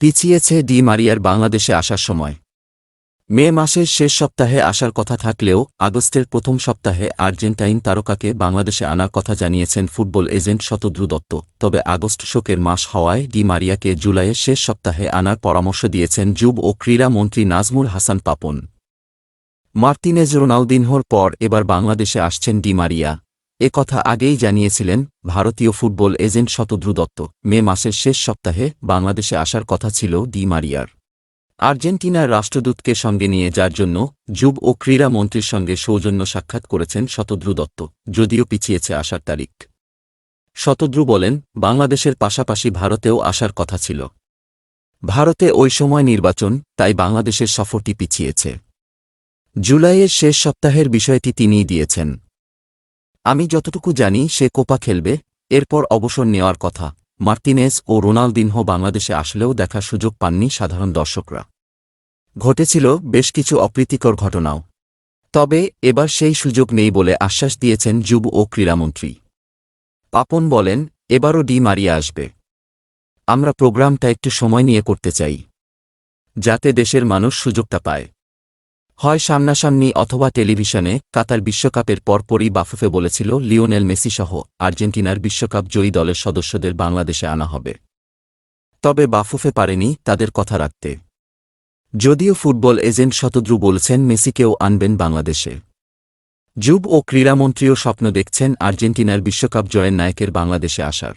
পিছিয়েছে D মারিয়ার বাংলাদেশে আসার সময়। মে মাসের শেষ সপ্তাহে আসার কথা থাকলেও আগস্টের প্রথম সপ্তাহে আর্জেন্টাইন তারকাকে বাংলাদেশে আনার কথা জানিয়েছেন ফুটবল এজেন্ট শতদ্রু দত্ত। তবে আগস্ট শোকের মাস হওয়ায় ডি মারিয়াকে জুলাইয়ের শেষ সপ্তাহে আনার পরামর্শ দিয়েছেন যুব ও ক্রীড়া মন্ত্রী নাজমুল হাসান পাপন। মার্তিনেজ রোনালদিনহোর পর এবার বাংলাদেশে আসছেন ডি মারিয়া। এ কথা আগেই জানিয়েছিলেন ভারতীয় football agent Shatadru Dutta. May মাসের শেষ সপ্তাহে বাংলাদেশে আসার কথা ছিল ডি মারিয়ার। আর্জেন্টিনার রাষ্ট্রদূতকে সঙ্গে নিয়ে যার জন্য যুব ও ক্রীড়া মন্ত্রীর সঙ্গে সৌজন্য সাক্ষাৎ করেছেন শতদ্রু দত্ত, যদিও পিছিয়েছে আসার তারিখ। শতদ্রু বলেন, বাংলাদেশের পাশাপাশি ভারতেও আসার কথা ছিল। ভারতে ওই সময় নির্বাচন, তাই বাংলাদেশের সফরটি পিছিয়েছে। জুলাইয়ের শেষ সপ্তাহের বিষয়টি তিনিই দিয়েছেন। আমি যতটুকু জানি, সে কোপা খেলবে, এরপর অবসর নেওয়ার কথা। মার্তিনেজ ও রোনালদিনহো বাংলাদেশে আসলেও দেখার সুযোগ পাননি সাধারণ দর্শকরা। ঘটেছিল বেশ কিছু অপ্রীতিকর ঘটনাও। তবে এবার সেই সুযোগ নেই বলে আশ্বাস দিয়েছেন যুব ও ক্রীড়ামন্ত্রী। পাপন বলেন, এবারও ডি মারিয়া আসবে। আমরা প্রোগ্রামটা একটু সময় নিয়ে করতে চাই, যাতে দেশের মানুষ সুযোগটা পায়। হয় সামনাসামনি অথবা টেলিভিশনে, কাতার বিশ্বকাপের পরপরই বাফুফে বলেছিল, লিওনেল মেসিসহ আর্জেন্টিনার বিশ্বকাপ জয়ী দলের সদস্যদের বাংলাদেশে আনা হবে। তবে বাফুফে পারেনি তাদের কথা রাখতে। যদিও ফুটবল এজেন্ট শতদ্রু বলছেন, মেসিকেও আনবেন বাংলাদেশে। যুব ও ক্রীড়ামন্ত্রীও স্বপ্ন দেখছেন আর্জেন্টিনার বিশ্বকাপ জয়ের নায়কের বাংলাদেশে আসার।